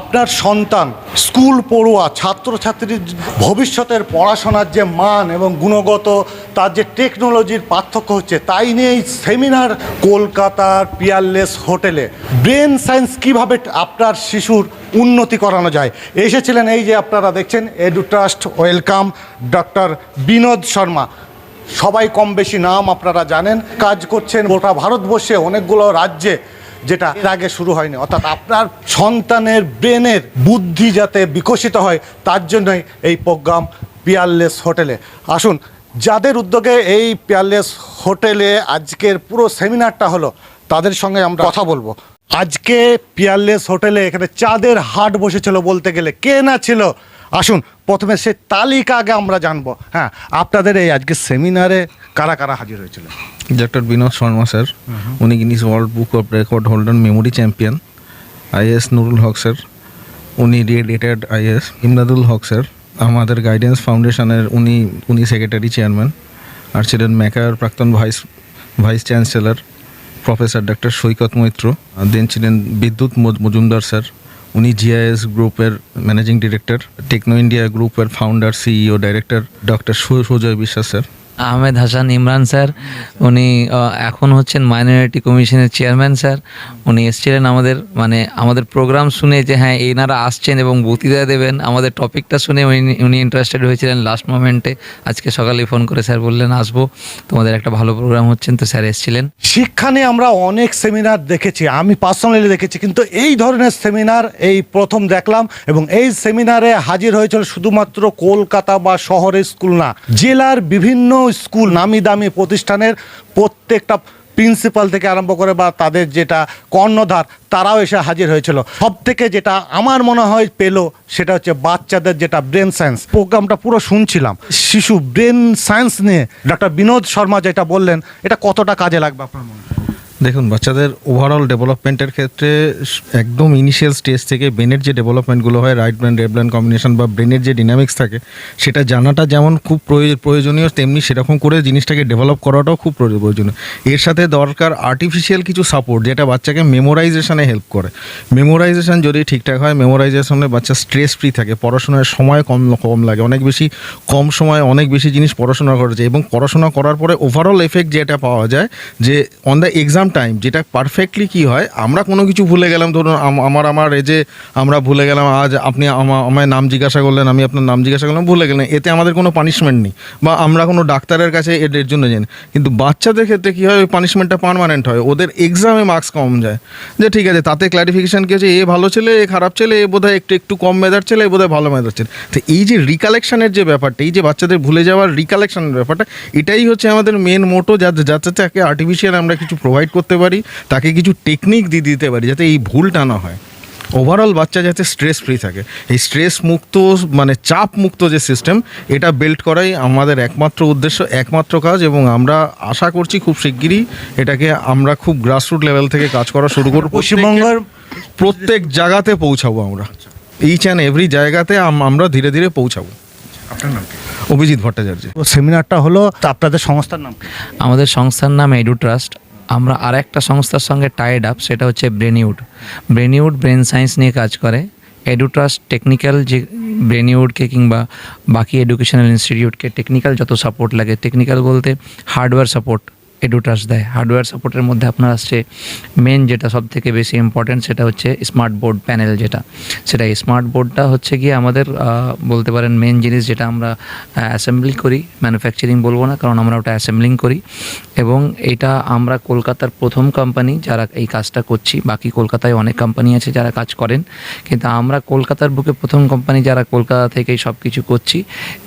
আপনার সন্তান, স্কুল পড়ুয়া, ছাত্রছাত্রীর ভবিষ্যতের পড়াশোনার যে মান এবং গুণগত, তার যে টেকনোলজির পার্থক্য হচ্ছে, তাই নিয়ে এই সেমিনার কলকাতার পিয়ারলেস হোটেলে ব্রেন সায়েন্স কীভাবে আপনার শিশুর উন্নতি করানো যায়? এসেছিলেন এই যে আপনারা দেখছেন Edu Trust welcome doctor Binod Sharma সবাই কম বেশি নাম আপনারা জানেন, কাজ করছেন গোটা ভারতবর্ষে অনেকগুলো রাজ্যে। যেটা এর আগে শুরু হয়নি। অর্থাৎ আপনার সন্তানের ব্রেনের বুদ্ধি যাতে বিকশিত হয়, তার জন্যই এই প্রোগ্রাম পিয়ারলেস হোটেলে। আসুন, যাদের উদ্যোগে এই পিয়ারলেস হোটেলে আজকের পুরো সেমিনারটা হলো, তাদের সঙ্গে আমরা কথা বলব। আজকে পিয়ারলেস হোটেলে এখানে চাঁদের হাট বসেছিল বলতে গেলে, কে না ছিল? আসুন, প্রথমে সে তালিকা আগে আমরা জানব। হ্যাঁ আপনাদের এই আজকে সেমিনারে কারা কারা হাজির হয়েছিল? ডক্টর বিনোদ শর্মা স্যার উনি Guinness world book of record holder memory champion IAS Nurul Haque sir উনি related IAS Imdadul Haque sir আমাদের গাইডেন্স ফাউন্ডেশনের উনি উনি সেক্রেটারি চেয়ারম্যান আর ছিলেন ম্যাকার প্রাক্তন vice vice chancellor professor doctor Saikat Maitra then ছিলেন বিদ্যুৎ মজ- মজুমদার স্যার উনি জিআইএস গ্রুপের ম্যানেজিং ডিরেক্টর টেকনো ইন্ডিয়া গ্রুপের founder CEO director doctor Sujoy Biswas sir Ahmed Hasan Imran sir, উনি এখন হচ্ছেন মাইনরিটি কমিশনের চেয়ারম্যান স্যার। উনি এসেছিলেন আমাদের মানে আমাদের প্রোগ্রাম শুনে যে হ্যাঁ এনারা আসছেন এবং বক্তৃতা দেবেন। আমাদের টপিকটা শুনে উনি- ইন্টারেস্টেড হয়েছিলেন লাস্ট মোমেন্টে আজকে সকালে ফোন করে স্যার বললেন, আসব। তোমাদের একটা ভালো প্রোগ্রাম হচ্ছেন তো স্যার এসেছিলেন। শিক্ষা নিয়ে আমরা অনেক সেমিনার দেখেছি, আমি পার্সোনালি দেখেছি, কিন্তু এই ধরনের সেমিনার এই প্রথম দেখলাম এবং এই সেমিনারে হাজির হয়েছিল শুধুমাত্র কলকাতা বা শহরের স্কুল না, জেলার বিভিন্ন স্কুল নামি দামি প্রতিষ্ঠানের প্রত্যেকটা প্রিন্সিপাল থেকে আরম্ভ করে বা তাদের যেটা কর্ণধার, তারাও এসে হাজির হয়েছিল। সব থেকে যেটা আমার মনে হয় পেল, সেটা হচ্ছে বাচ্চাদের যেটা ব্রেন সায়েন্স প্রোগ্রামটা পুরো শুনছিলাম। শিশু ব্রেন সায়েন্স নিয়ে ডক্টর বিনোদ শর্মা যেটা বললেন, এটা কতটা কাজে লাগবে আপনার মনে হয়? দেখুন, বাচ্চাদের ওভারঅল ডেভেলপমেন্টের ক্ষেত্রে একদম ইনিশিয়াল স্টেজ থেকে ব্রেনের যে ডেভেলপমেন্টগুলো হয় right brain left brain combination বা ব্রেনের যে ডিনামিক্স থাকে, সেটা জানাটা যেমন খুব প্রয়োজ- প্রয়োজনীয়, তেমনি সেরকম করে জিনিসটাকে ডেভেলপ করাটাও খুব প্রয়োজ- প্রয়োজনীয়। এর সাথে দরকার আর্টিফিশিয়াল কিছু সাপোর্ট যেটা বাচ্চাকে মেমোরাইজেশনে হেল্প করে। মেমোরাইজেশন যদি ঠিকঠাক হয় মেমোরাইজেশনে বাচ্চা স্ট্রেস ফ্রি থাকে, পড়াশোনার সময় কম কম লাগে, অনেক বেশি কম সময়ে অনেক বেশি জিনিস পড়াশোনা করা যায় এবং পড়াশোনা করার পরে ওভারঅল এফেক্ট যেটা পাওয়া যায়, যে অন দ্য এক্সাম টাইম যেটা পারফেক্টলি কি হয়, আমরা কোনো কিছু ভুলে গেলাম, ধরুন আম- আমার আমার এই যে আমরা ভুলে গেলাম, আজ আপনি আমা- আমায় নাম জিজ্ঞাসা করলেন, আমি আপনার নাম জিজ্ঞাসা করলাম, ভুলে গেলেন, এতে আমাদের কোনো পানিশমেন্ট নেই। বা আমরা কোনো ডাক্তারের কাছে এর জন্য যাই কিন্তু বাচ্চাদের ক্ষেত্রে কী হয়, ওই পানিশমেন্টটা পারমানেন্ট হয়, ওদের এক্সামে মার্কস কম যায়। যে ঠিক আছে, তাতে ক্লারিফিকেশন কি এ ভালো ছেলে, এ খারাপ ছেলে, এ বোধহয় একটু একটু কম মেধার ছেলে, এ বোধহয় ভালো মেধার ছেলে। তো এই যে রিকালেকশানের যে ব্যাপারটা, এই যে বাচ্চাদের ভুলে যাওয়ার রিকালেকশানের ব্যাপারটা, এটাই হচ্ছে আমাদের মেন মোটো যাতে যাতে তাকে আর্টিফিশিয়াল আমরা কিছু প্রোভাইড করতে পারি তাকে কিছু টেকনিক দিয়ে দিতে পারি যাতে এই ভুলটা না হয়। ওভারঅল বাচ্চা যাতে স্ট্রেস ফ্রি থাকে। এই স্ট্রেস মুক্ত মানে চাপ মুক্ত যে সিস্টেম এটা বিল্ড করাই আমাদের একমাত্র উদ্দেশ্য একমাত্র কাজ এবং আমরা আশা করছি খুব শিগগিরই এটাকে আমরা খুব গ্রাসরুট লেভেল থেকে কাজ করা শুরু করব। পশ্চিমবঙ্গের প্রত্যেক জায়গাতে পৌঁছাবো আমরা। ইচ অ্যান্ড এভরি জায়গাতে আমরা ধীরে ধীরে পৌঁছাবো। আপনার নাম অভিজিৎ ভট্টাচার্য। তো সেমিনারটা হলো তা আপনাদের সংস্থার নাম আমাদের সংস্থার নাম এডু ট্রাস্ট আমরা আর একটা সংস্থার সঙ্গে টাইড আপ সেটা হচ্ছে ব্রেনিউড ব্রেনিউড ব্রেন সায়েন্স নিয়ে কাজ করে। এডুট্রাস টেকনিক্যাল যে ব্রেনিউডকে কিংবা বাকি এডুকেশনাল ইনস্টিটিউটকে টেকনিক্যাল যত সাপোর্ট লাগে টেকনিক্যাল বলতে হার্ডওয়্যার সাপোর্ট এডু ট্রাস্ট দেয় হার্ডওয়্যার সাপোর্টের মধ্যে আপনার আসছে মেন যেটা সব থেকে বেশি ইম্পর্টেন্ট সেটা হচ্ছে স্মার্ট বোর্ড প্যানেল যেটা। সেটা স্মার্ট বোর্ডটা হচ্ছে গিয়ে আমাদের বলতে পারেন মেন জিনিস যেটা আমরা অ্যাসেম্বলি করি ম্যানুফ্যাকচারিং বলব না, কারণ আমরা ওটা অ্যাসেম্বলিং করি। এবং এটা আমরা কলকাতার প্রথম কোম্পানি যারা এই কাজটা করছি, বাকি কলকাতায় অনেক কোম্পানি আছে যারা কাজ করেন। কিন্তু আমরা কলকাতার বুকে প্রথম কোম্পানি যারা কলকাতা থেকেই সব কিছু করছি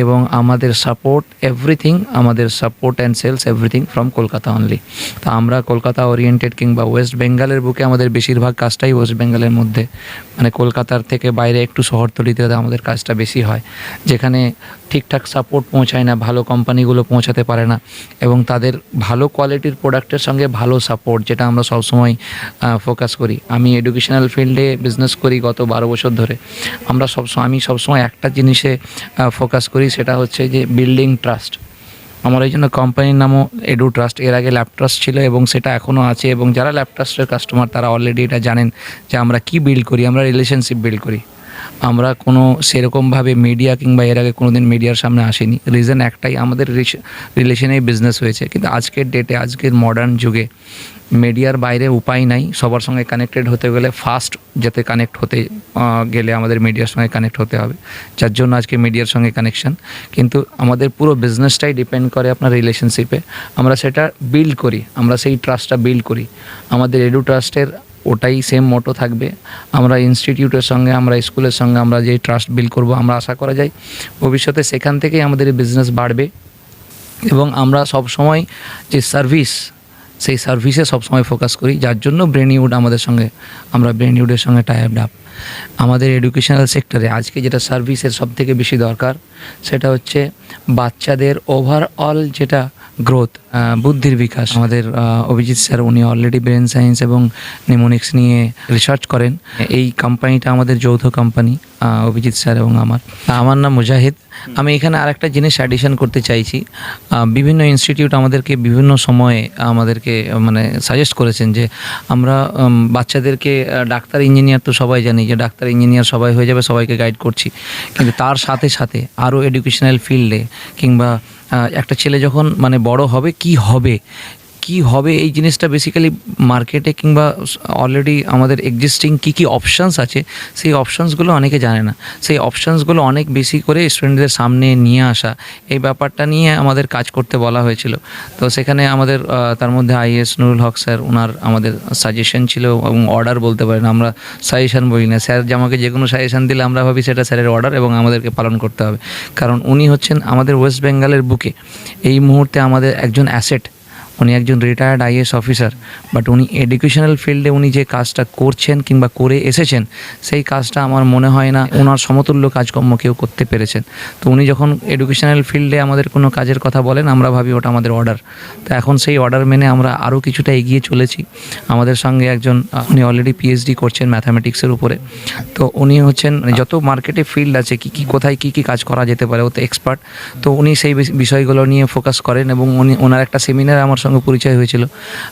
এবং আমাদের সাপোর্ট এভরিথিং আমাদের support and sales everything from Kolkata only তো আমরা কলকাতা ওরিয়েন্টেড কিংবা ওয়েস্ট বেঙ্গলের বুকে আমাদের বেশিরভাগ কাজটাই ওয়েস্ট বেঙ্গলের মধ্যে। মানে কলকাতার থেকে বাইরে একটু শহরতলিতে আমাদের কাজটা বেশি হয়। যেখানে ঠিকঠাক সাপোর্ট পৌঁছায় না, ভালো কোম্পানিগুলো পৌঁছাতে পারে না, এবং তাদের ভালো কোয়ালিটির প্রোডাক্টের সঙ্গে ভালো সাপোর্ট যেটা আমরা সবসময় ফোকাস করি। আমি এডুকেশনাল ফিল্ডে বিজনেস করি গত বারো বছর ধরে। আমরা সবসময়, আমি সবসময় একটা জিনিসে ফোকাস করি, সেটা হচ্ছে যে বিল্ডিং ট্রাস্ট আমার এই জন্য কোম্পানির নামও এডু ট্রাস্ট এর আগে ল্যাপট্রাস্ট ছিল এবং সেটা এখনও আছে এবং যারা ল্যাপট্রাস্টের কাস্টমার তারা অলরেডি এটা জানেন যে আমরা কি বিল্ড করি, আমরা রিলেশনশিপ বিল্ড করি। আমরা কোনো সেরকমভাবে মিডিয়া কিংবা এর আগে কোনো দিন মিডিয়ার সামনে আসিনি। রিজন একটাই, আমাদের রিলেশনেই বিজনেস হয়েছে। কিন্তু আজকের ডেটে আজকের মডার্ন যুগে মিডিয়ার বাইরে উপায় নাই। সবার সঙ্গে কানেক্টেড হতে গেলে ফাস্ট যাতে কানেক্ট হতে গেলে আমাদের মিডিয়ার সঙ্গে কানেক্ট হতে হবে। যার জন্য আজকে মিডিয়ার সঙ্গে কানেকশন কিন্তু আমাদের পুরো বিজনেসটাই ডিপেন্ড করে আপনার রিলেশনশিপে আমরা সেটা বিল্ড করি। আমরা সেই ট্রাস্টটা বিল্ড করি। আমাদের এডু ট্রাস্টের ওটাই সেম মোটো থাকবে। আমরা ইনস্টিটিউটের সঙ্গে, আমরা স্কুলের সঙ্গে, আমরা যে ট্রাস্ট বিল করব, আমরা আশা করা যাই ভবিষ্যতে সেখান থেকেই আমাদের বিজনেস বাড়বে। এবং আমরা সব সময় যে সার্ভিস সেই সার্ভিসে সবসময় ফোকাস করি। যার জন্য ব্রেনিউড আমাদের সঙ্গে, আমরা ব্রেনিউডের সঙ্গে টাইপ আপ আমাদের এডুকেশনাল সেক্টরে আজকে যেটা সার্ভিসের সব থেকে বেশি দরকার, সেটা হচ্ছে বাচ্চাদের ওভারঅল যেটা গ্রোথ বুদ্ধির বিকাশ। আমাদের অভিজিৎ স্যার, উনি অলরেডি ব্রেন সায়েন্স এবং নিমোনিক্স নিয়ে রিসার্চ করেন। এই কোম্পানিটা আমাদের যৌথ কোম্পানি অভিজিৎ স্যার এবং আমার। আমার নাম মুজাহিদ। আমি এখানে আরেকটা জিনিস অ্যাডিশন করতে চাইছি। বিভিন্ন ইনস্টিটিউট আমাদেরকে বিভিন্ন সময়ে আমাদেরকে মানে সাজেস্ট করেছেন যে আমরা বাচ্চাদেরকে ডাক্তার ইঞ্জিনিয়ার তো সবাই জানি যে ডাক্তার ইঞ্জিনিয়ার সবাই হয়ে যাবে, সবাইকে গাইড করছি। কিন্তু তার সাথে সাথে আরও এডুকেশনাল ফিল্ডে কিংবা একটা ছেলে যখন মানে বড় হবে, কি হবে? কি হবে এই জিনিসটা বেসিক্যালি মার্কেটে কিংবা অলরেডি আমাদের এক্সিস্টিং কী কী অপশানস আছে, সেই অপশানসগুলো অনেকে জানে না। সেই অপশানসগুলো অনেক বেশি করে স্টুডেন্টদের সামনে নিয়ে আসা, এই ব্যাপারটা নিয়ে আমাদের কাজ করতে বলা হয়েছিল। তো সেখানে আমাদের তার মধ্যে আইএস নুরুল হক স্যার ওনার আমাদের সাজেশন ছিল এবং অর্ডার বলতে পারেন, আমরা সাজেশন বলি না। স্যার যে আমাকে যে কোনো সাজেশন দিলে আমরা ভাবি সেটা স্যারের অর্ডার এবং আমাদেরকে পালন করতে হবে। কারণ উনি হচ্ছেন আমাদের ওয়েস্ট বেঙ্গলের বুকে। এই মুহূর্তে আমাদের একজন অ্যাসেট উনি একজন রিটায়ার্ড আইএস অফিসার বাট উনি এডুকেশনাল ফিল্ডে উনি যে কাজটা করছেন কিংবা করে এসেছেন, সেই কাজটা আমার মনে হয় না ওনার সমতুল্য কাজকর্ম কেউ করতে পেরেছেন। তো উনি যখন এডুকেশনাল ফিল্ডে আমাদের কোনো কাজের কথা বলেন, আমরা ভাবি ওটা আমাদের অর্ডার তো এখন সেই অর্ডার মেনে আমরা আরও কিছুটা এগিয়ে চলেছি। আমাদের সঙ্গে একজন উনি অলরেডি পিএইচডি করছেন ম্যাথামেটিক্সের উপরে। তো উনি হচ্ছেন মানে যত মার্কেটে ফিল্ড আছে, কি কি, কোথায় কি কি কাজ করা যেতে পারে, ও তো এক্সপার্ট তো উনি সেই বিষয়গুলো নিয়ে ফোকাস করেন এবং উনি, ওনার একটা সেমিনার আমার পরিচয় হয়েছিল।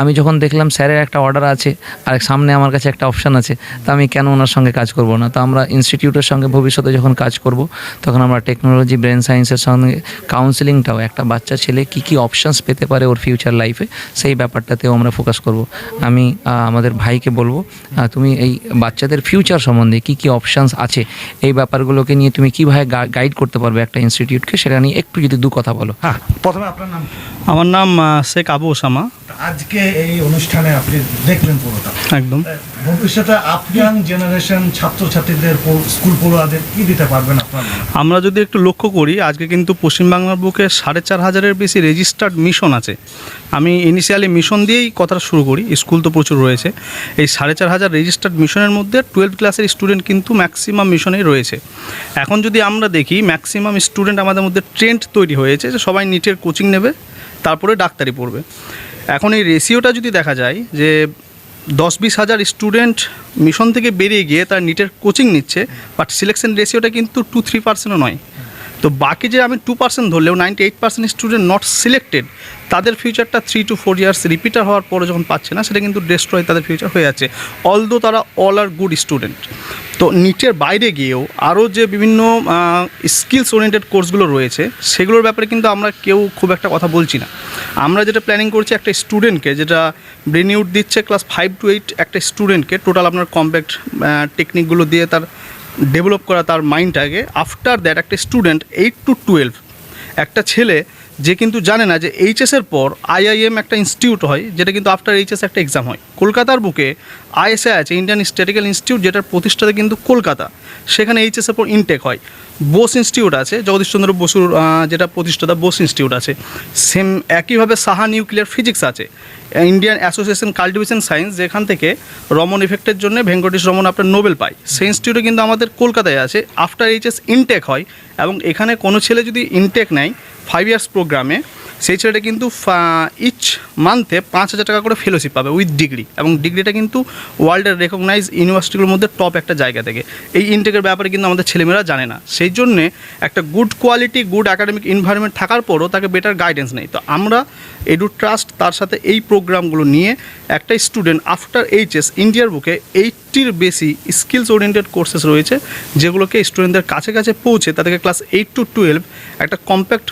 আমি যখন দেখলাম স্যারের একটা অর্ডার আছে আর সামনে আমার কাছে একটা অপশান আছে তা আমি কেন ওনার সঙ্গে কাজ করব না? তো আমরা ইনস্টিটিউটের সঙ্গে ভবিষ্যতে যখন কাজ করব তখন আমরা টেকনোলজি ব্রেন সায়েন্সের সঙ্গে কাউন্সিলিংটাও একটা বাচ্চা ছেলে কি কি অপশানস পেতে পারে ওর ফিউচার লাইফে সেই ব্যাপারটাতেও আমরা ফোকাস করব। আমি আমাদের ভাইকে বলব তুমি এই বাচ্চাদের ফিউচার সম্বন্ধে কি কি অপশানস আছে? এই ব্যাপারগুলোকে নিয়ে তুমি কীভাবে গাইড করতে পারবে একটা ইনস্টিটিউটকে সেটা নিয়ে একটু যদি দু কথা বলো। হ্যাঁ প্রথমে আপনার নাম আমার নাম শেখ আবু ওসামা। আজকে এই অনুষ্ঠানে আপনি দেখলেন পুরোটা। একদম। ভবিষ্যতে আফগান জেনারেশন ছাত্রছাত্রীদের স্কুল পড়ুয়াদের কি দিতে পারবেন আপনার আমরা যদি একটু লক্ষ্য করি আজকে কিন্তু পশ্চিমবাংলার বুকে সাড়ে চার হাজারের বেশি রেজিস্টার্ড মিশন আছে। আমি ইনিশিয়ালি মিশন দিয়েই কথাটা শুরু করি স্কুল তো প্রচুর রয়েছে। এই সাড়ে চার হাজার রেজিস্টার্ড মিশনের মধ্যে টুয়েলভ ক্লাসের স্টুডেন্ট কিন্তু ম্যাক্সিমাম মিশনেই রয়েছে। এখন যদি আমরা দেখি ম্যাক্সিমাম স্টুডেন্ট আমাদের মধ্যে ট্রেন্ড তৈরি হয়েছে যে সবাই নিটের কোচিং নেবে। তারপরে ডাক্তারি পড়বে। এখন এই রেশিওটা যদি দেখা যায় যে দশ বিশ হাজার স্টুডেন্ট মিশন থেকে বেরিয়ে গিয়ে তার নিটের কোচিং নিচ্ছে বাট সিলেকশন রেশিওটা কিন্তু টু থ্রি পার্সেন্টও নয়। তো বাকি যে আমি টু পার্সেন্ট ধরলেও ninety eight percent student not selected তাদের ফিউচারটা three to four years repeater হওয়ার পরে যখন পাচ্ছে না, সেটা কিন্তু ডেস্ট্রয় তাদের ফিউচার হয়ে যাচ্ছে অলদো তারা অল আর গুড স্টুডেন্ট তো নিটের বাইরে গিয়েও আরও যে বিভিন্ন স্কিলস ওরিয়েন্টেড কোর্সগুলো রয়েছে, সেগুলোর ব্যাপারে কিন্তু আমরা কেউ খুব একটা কথা বলছি না। আমরা যেটা প্ল্যানিং করছি একটা স্টুডেন্টকে যেটা ব্রেনিউড দিচ্ছে ক্লাস ফাইভ টু এইট একটা স্টুডেন্টকে টোটাল আপনার কম্প্যাক্ট টেকনিকগুলো দিয়ে তার ডেভেলপ করা তার মাইন্ডটাকে আফটার দ্যাট একটা স্টুডেন্ট এইট টু টুয়েলভ একটা ছেলে যে কিন্তু জানে না যে এইচএসের পর আইআইএম একটা ইনস্টিটিউট হয়, যেটা কিন্তু আফটার এইচএস একটা এক্সাম হয়। কলকাতার বুকে আইএসএ আছে ইন্ডিয়ান স্ট্যাটিক্যাল ইনস্টিটিউট যেটার প্রতিষ্ঠাতা কিন্তু কলকাতা। সেখানে এইচএসের পর ইনটেক হয়। বোস ইনস্টিটিউট আছে জগদীশচন্দ্র বসুর যেটা প্রতিষ্ঠাতা বোস ইনস্টিটিউট আছে। সেম একইভাবে সাহা নিউক্লিয়ার ফিজিক্স আছে। ইন্ডিয়ান অ্যাসোসিয়েশন কাল্টিভেশন সায়েন্স যেখান থেকে রমন ইফেক্টের জন্য ভেঙ্কটেশ রমন আপনার নোবেল পায়। সেই ইনস্টিটিউটে কিন্তু আমাদের কলকাতায় আছে আফটার এইচএস ইনটেক হয় এবং এখানে কোনো ছেলে যদি ইনটেক নেয় ফাইভ ইয়ার্স প্রোগ্রামে সেই ছেলেটা কিন্তু ইচ মান্থে পাঁচ হাজার টাকা করে ফেলোশিপ পাবে উইথ ডিগ্রি এবং ডিগ্রিটা কিন্তু ওয়ার্ল্ডের রেকগনাইজ ইউনিভার্সিটিগুলোর মধ্যে টপ একটা জায়গা থেকে। এই ইনটেকের ব্যাপারে কিন্তু আমাদের ছেলেমেয়েরা জানে না। সেই জন্যে একটা good quality good academic environment থাকার পরও তাকে বেটার গাইডেন্স নেই। তো আমরা এডু ট্রাস্ট তার সাথে এই প্রোগ্রামগুলো নিয়ে একটা স্টুডেন্ট আফটার এইচএস ইন্ডিয়ার বুকে এইটটির বেশি স্কিলস ওরিয়েন্টেড কোর্সেস রয়েছে, যেগুলোকে স্টুডেন্টদের কাছে কাছে পৌঁছে তাদেরকে ক্লাস এইট টু টুয়েলভ একটা কম্প্যাক্ট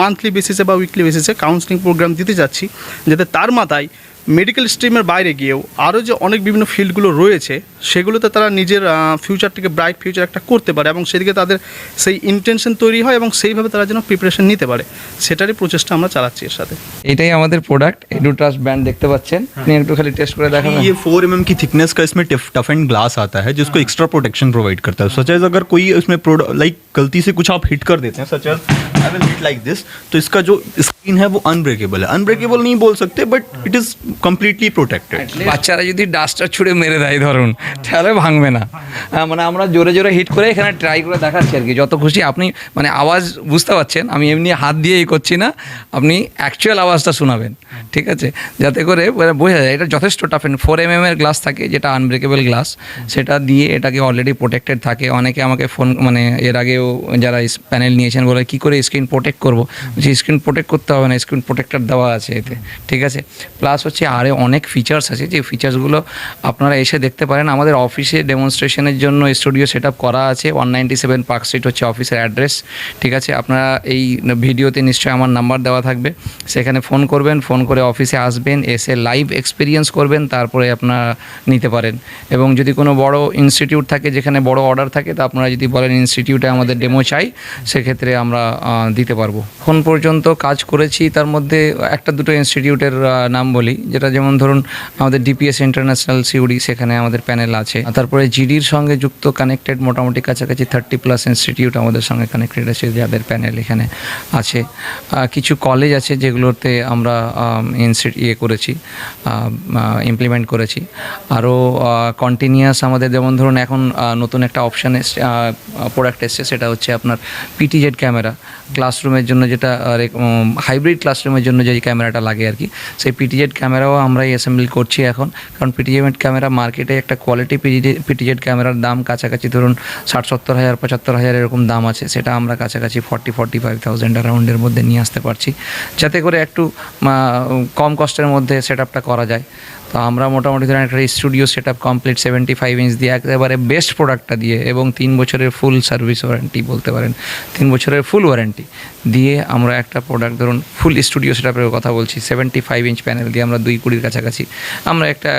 মান্থলি বেসিসে বা উইকলি বেসিসে কাউন্সিলিং প্রোগ্রাম দিতে যাচ্ছি, যাতে তার মাথায় মেডিকেল স্ট্রিমের বাইরে গিয়েও আরও যে অনেক বিভিন্ন ফিল্ডগুলো রয়েছে সেগুলোতে তারা নিজের ফিউচারটিকে ব্রাইট ফিউচার একটা করতে পারে এবং সেদিকে তাদের সেই ইন্টেনশন তৈরি হয় এবং সেইভাবে তারা যেন প্রিপারেশন নিতে পারে সেটারই প্রচেষ্টা আমরা চালাচ্ছি এর সাথে এটাই আমাদের প্রোডাক্ট এডু ট্রাস্ট ব্র্যান্ড দেখতে পাচ্ছেন আপনি একটু খালি টেস্ট করে দেখাবেন ये फोर एम की थिकनेस का इसमें टफ एंड ग्लास आता है जिसको एक्स्ट्रा प्रोटेक्शन प्रोवाइड करता है सच एज अगर कोई इसमें लाइक गलती से कुछ आप हिट कर देते हैं such as I will hit like this तो इसका जो स्क्रीन है वो अनब्रेकेबल है अनब्रेकेबल नहीं बोल सकते but it is completely protected বাচ্চারা যদি ডাস্টার ছুঁড়ে মেরে দেয়, ধরুন, তাহলে ভাঙবে না। হ্যাঁ মানে আমরা জোরে জোরে হিট করে এখানে ট্রাই করে দেখাচ্ছি আর কি। যত খুশি আপনি মানে আওয়াজ বুঝতে পারছেন, আমি এমনি হাত দিয়ে এই করছি না, আপনি অ্যাকচুয়াল আওয়াজটা শোনাবেন, ঠিক আছে? যাতে করে মানে বোঝা যায়, এটা যথেষ্ট টাফ এন্ড ফোর এম এর গ্লাস থাকে, যেটা আনব্রেকেবল গ্লাস সেটা দিয়ে এটাকে অলরেডি প্রোটেক্টেড থাকে। অনেকে আমাকে ফোন মানে এর আগেও যারা প্যানেল নিয়েছেন বলে, কী করে স্ক্রিন প্রোটেক্ট করব? যে স্ক্রিন প্রোটেক্ট করতে হবে না স্ক্রিন প্রোটেক্টার দেওয়া আছে এতে, ঠিক আছে? প্লাস হচ্ছে আরে অনেক ফিচার্স আছে। যে ফিচার্সগুলো আপনারা এসে দেখতে পারেন। আমাদের অফিসে ডেমনস্ট্রেশনের জন্য স্টুডিও সেট করা আছে। One ninety seven Park Street হচ্ছে অফিসের অ্যাড্রেস ঠিক আছে? আপনারা এই ভিডিওতে নিশ্চয়ই আমার নাম্বার দেওয়া থাকবে। সেখানে ফোন করবেন ফোন করে অফিসে আসবেন, এসে লাইভ এক্সপিরিয়েন্স করবেন, তারপরে আপনারা নিতে পারেন। এবং যদি কোনো বড় ইনস্টিটিউট থাকে, যেখানে বড় অর্ডার থাকে, তা আপনারা যদি বলেন ইনস্টিটিউটে আমাদের ডেমো চাই, সেক্ষেত্রে আমরা দিতে পারব। এখন পর্যন্ত কাজ করেছি, তার মধ্যে একটা দুটো ইনস্টিটিউটের নাম বলি। যেটা যেমন ধরুন আমাদের ডিপিএস ইন্টারন্যাশনাল সিউডি সেখানে আমাদের প্যানেল আছে। তারপরে জিডির সঙ্গে যুক্ত কানেক্টেড মোটামুটি কাছাকাছি থার্টি প্লাস ইনস্টিটিউট আমাদের সঙ্গে কানেক্টেড আছে যাদের প্যানেল এখানে আছে। কিছু কলেজ আছে যেগুলোতে আমরা ইনস্টিট ইয়ে করেছি ইমপ্লিমেন্ট করেছি। আরও কন্টিনিউয়াস আমাদের যেমন ধরুন এখন নতুন একটা অপশান এসছে প্রোডাক্ট এসছে, সেটা হচ্ছে আপনার পিটিজেড ক্যামেরা ক্লাসরুমের জন্য যেটা হাইব্রিড ক্লাসরুমের জন্য যে ক্যামেরাটা লাগে আর কি, সেই পিটিজেড ক্যামেরাও আমরা অ্যাসেম্বল করছি এখন। কারণ পিটিজেড ক্যামেরা মার্কেটে একটা কোয়ালিটি পিটিজেড ক্যামেরার দাম কাছাকাছি ধরুন ষাট, সত্তর হাজার, পঁচাত্তর হাজার এরকম দাম আছে। সেটা আমরা কাছাকাছি ফর্টি ফর্টি ফাইভ থাউজেন্ড অ্যারাউন্ডের মধ্যে নিয়ে আসতে পারছি। যাতে করে একটু কম কষ্টের মধ্যে সেট আপটা করা যায়। তো আমরা মোটামুটি ধরেন একটা studio set up complete seventy five inch দিয়ে একেবারে বেস্ট প্রোডাক্টটা দিয়ে এবং তিন বছরের ফুল সার্ভিস ওয়ারেন্টি বলতে পারেন, তিন বছরের ফুল ওয়ারেন্টি দিয়ে আমরা একটা প্রোডাক্ট ধরুন ফুল স্টুডিও সেট আপের কথা বলছি সেভেন্টি ফাইভ ইঞ্চ প্যানেল দিয়ে আমরা দুই কুড়ির কাছাকাছি আমরা একটা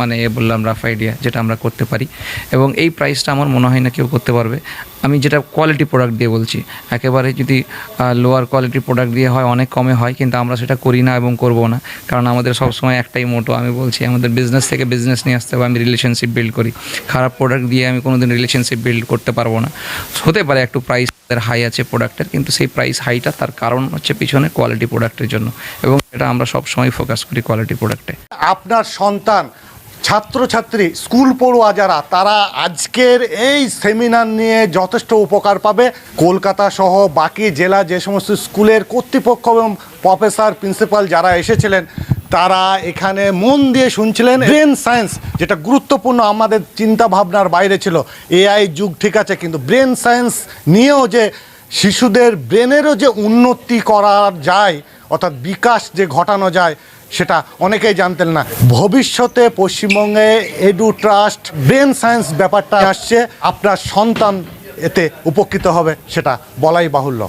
মানে এ বললাম রাফ আইডিয়া যেটা আমরা করতে পারি এবং এই প্রাইসটা আমার মনে হয় না কেউ করতে পারবে। আমি যেটা কোয়ালিটি প্রোডাক্ট দিয়ে বলছি, একেবারে যদি লোয়ার কোয়ালিটি প্রোডাক্ট দিয়ে হয়, অনেক কমে হয়, কিন্তু আমরা সেটা করি না এবং করব না। কারণ আমাদের সবসময় একটাই মোটো আমি বলছি, আমাদের বিজনেস থেকে বিজনেস নিয়ে আসতে হবে, আমি রিলেশনশিপ বিল্ড করি। খারাপ প্রোডাক্ট দিয়ে আমি কোনোদিন রিলেশনশিপ বিল্ড করতে পারব না। হতে পারে একটু প্রাইস হাই আছে প্রোডাক্টের কিন্তু সেই প্রাইস হাইটা তার কারণ হচ্ছে পিছনে কোয়ালিটি প্রোডাক্টের জন্য। এবং এটা আমরা সবসময় ফোকাস করি কোয়ালিটি প্রোডাক্টে আপনার সন্তান ছাত্রছাত্রী, স্কুল পড়ুয়া যারা তারা আজকের এই সেমিনার নিয়ে যথেষ্ট উপকার পাবে। কলকাতা সহ বাকি জেলা যে সমস্ত স্কুলের কর্তৃপক্ষ এবং প্রফেসর, প্রিন্সিপাল যারা এসেছিলেন, তারা এখানে মন দিয়ে শুনছিলেন। ব্রেন সায়েন্স, যেটা গুরুত্বপূর্ণ আমাদের চিন্তা ভাবনার বাইরে ছিল। এআই যুগ ঠিক আছে, কিন্তু ব্রেন সায়েন্স নিয়েও যে শিশুদের ব্রেনেরও যে উন্নতি করা যায়, অর্থাৎ বিকাশ যে ঘটানো যায় সেটা অনেকেই জানতেন না। ভবিষ্যতে পশ্চিমবঙ্গে এডু ট্রাস্ট ব্রেন সায়েন্স ব্যাপারটা আসছে, আপনার সন্তান এতে উপকৃত হবে, সেটা বলাই বাহুল্য।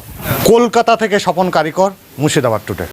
কলকাতা থেকে স্বপন কারিকর, মুর্শিদাবাদ টুডে